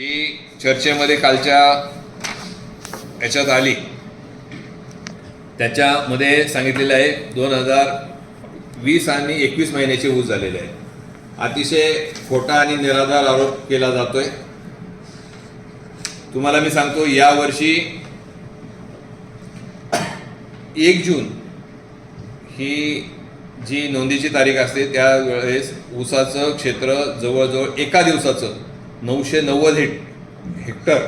ही चर्चेमध्ये कालच्या याच्यात आली. त्याच्यामध्ये सांगितलेलं आहे दोन हजार वीस आणि एकवीस महिन्याचे ऊस झालेले आहे. अतिशय खोटा आणि निराधार आरोप केला जातोय. तुम्हाला मी सांगतो यावर्षी एक जून ही जी नोंदीची तारीख असते त्यावेळेस ऊसाचं क्षेत्र जवळजवळ एका दिवसाचं नऊशे नव्वद हेक् हेक्टर.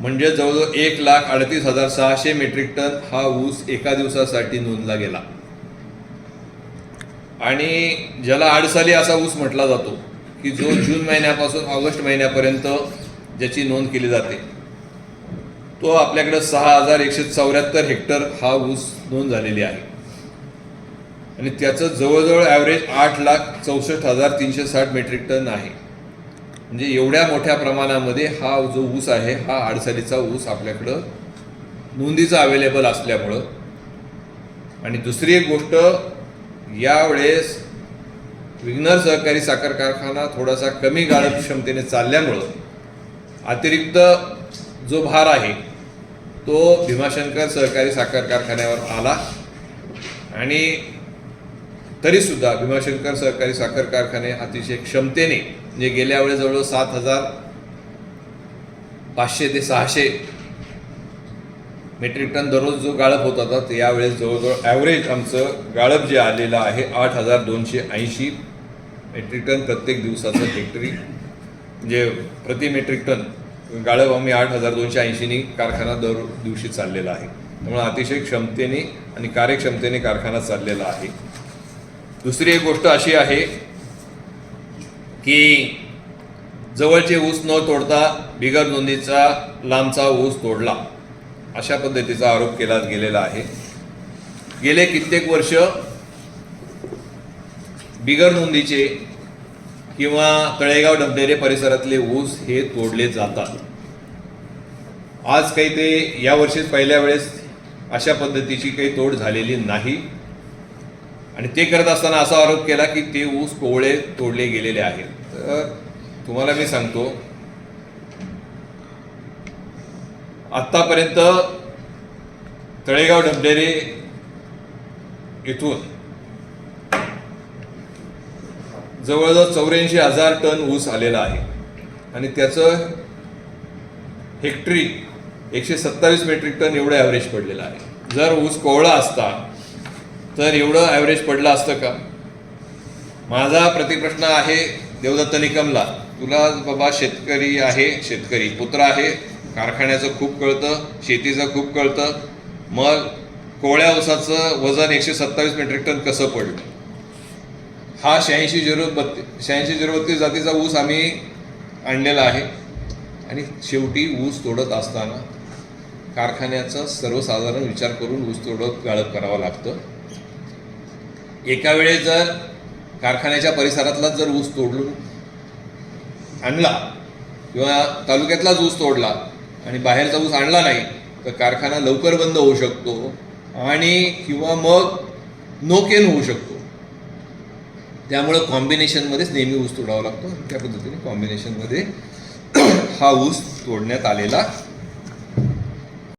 म्हणजे जवळजवळ एक लाख अडतीस हजार सहाशे मेट्रिक टन हा ऊस एका दिवसासाठी नोंदला गेला. आणि ज्याला आडसाली असा ऊस म्हटला जातो की जो जून महिन्यापासून ऑगस्ट महिन्यापर्यंत ज्याची नोंद केली जाते तो आपल्याकडे सहा हजार एकशे चौऱ्याहत्तर हेक्टर हा ऊस नोंद झालेली आहे. आणि त्याचं जवळजवळ ॲव्हरेज आठ लाख चौसष्ट हजार तीनशे साठ मेट्रिक टन आहे. म्हणजे एवढ्या मोठ्या प्रमाणामध्ये हा जो ऊस आहे हा आडसालीचा ऊस आपल्याकडं नोंदीचा अवेलेबल असल्यामुळं. आणि दुसरी एक गोष्ट यावेळेस विग्नर सहकारी साखर कारखाना थोडासा कमी गाळप क्षमतेने चालल्यामुळं अतिरिक्त जो भार आहे तो भीमाशंकर सहकारी साखर कारखान्यावर आला. आणि तरीसुद्धा भीमाशंकर सहकारी साखर कारखाने अतिशय क्षमतेने म्हणजे गेल्या वेळेस जवळजवळ सात हजार पाचशे ते सहाशे मेट्रिक टन दररोज जो गाळप होत होता ते यावेळेस जवळजवळ ॲव्हरेज आमचं गाळप जे आलेलं आहे आठ हजार दोनशे ऐंशी मेट्रिक टन प्रत्येक दिवसाचं हेक्टरी म्हणजे प्रति मेट्रिक टन गाळप आम्ही आठ हजार दोनशे ऐंशीनी कारखाना दर दिवशी चाललेला आहे. त्यामुळे अतिशय क्षमतेने आणि कार्यक्षमतेने कारखाना चाललेला आहे. दुसरी एक गोष्ट अशी आहे की जवळचे ऊस न तोडता बिगर नोंदीचा लांबचा ऊस तोडला. अशा पद्धतीचा आरोप केला गेलेला आहे. गेले कित्येक वर्ष बिगर नोंदीचे किंवा तळेगाव डबडेरे परिसरातले ऊस हे तोडले जातात. आज काही ते यावर्षीच पहिल्या वेळेस अशा पद्धतीची काही तोड झालेली नाही. आणि ते करत असताना असा आरोप केला की ते ऊस कोवळे तोडले गेलेले आहेत. तर तुम्हाला मी सांगतो. आत्तापर्यंत तळेगाव डबडेरे इथून जवळजवळ चौऱ्याऐंशी हजार टन ऊस आलेला आहे. आणि त्याचं हेक्टरी एकशे सत्तावीस मेट्रिक टन एवढं ॲव्हरेज पडलेलं आहे. जर ऊस कोवळा असता तर एवढं ॲव्हरेज पडलं असतं का? माझा प्रतिप्रश्न आहे देवदत्त निकमला तुला बाबा शेतकरी आहे शेतकरी पुत्र आहे कारखान्याचं खूप कळतं शेतीचं खूप कळतं. मग कोवळ्या ऊसाचं वजन एकशे सत्तावीस मेट्रिक टन कसं पडलं? हा शहाऐंशी झिरो बत्तीस शहाऐंशी झिरो बत्तीस जातीचा ऊस आम्ही आणलेला आहे. आणि शेवटी ऊस तोडत असताना कारखान्याचा सर्वसाधारण विचार करून ऊस तोडत गाळप करावं लागतं. एका वेळेस जर कारखान्याच्या परिसरातलाच जर ऊस तोडून आणला किंवा तालुक्यातलाच ऊस तोडला आणि बाहेरचा ऊस आणला नाही तर कारखाना लवकर बंद होऊ शकतो आणि किंवा मग नोकेन होऊ शकतो. त्यामुळं कॉम्बिनेशनमध्येच नेहमी ऊस तोडावा लागतो. त्या पद्धतीने कॉम्बिनेशनमध्ये हा ऊस तोडण्यात आलेला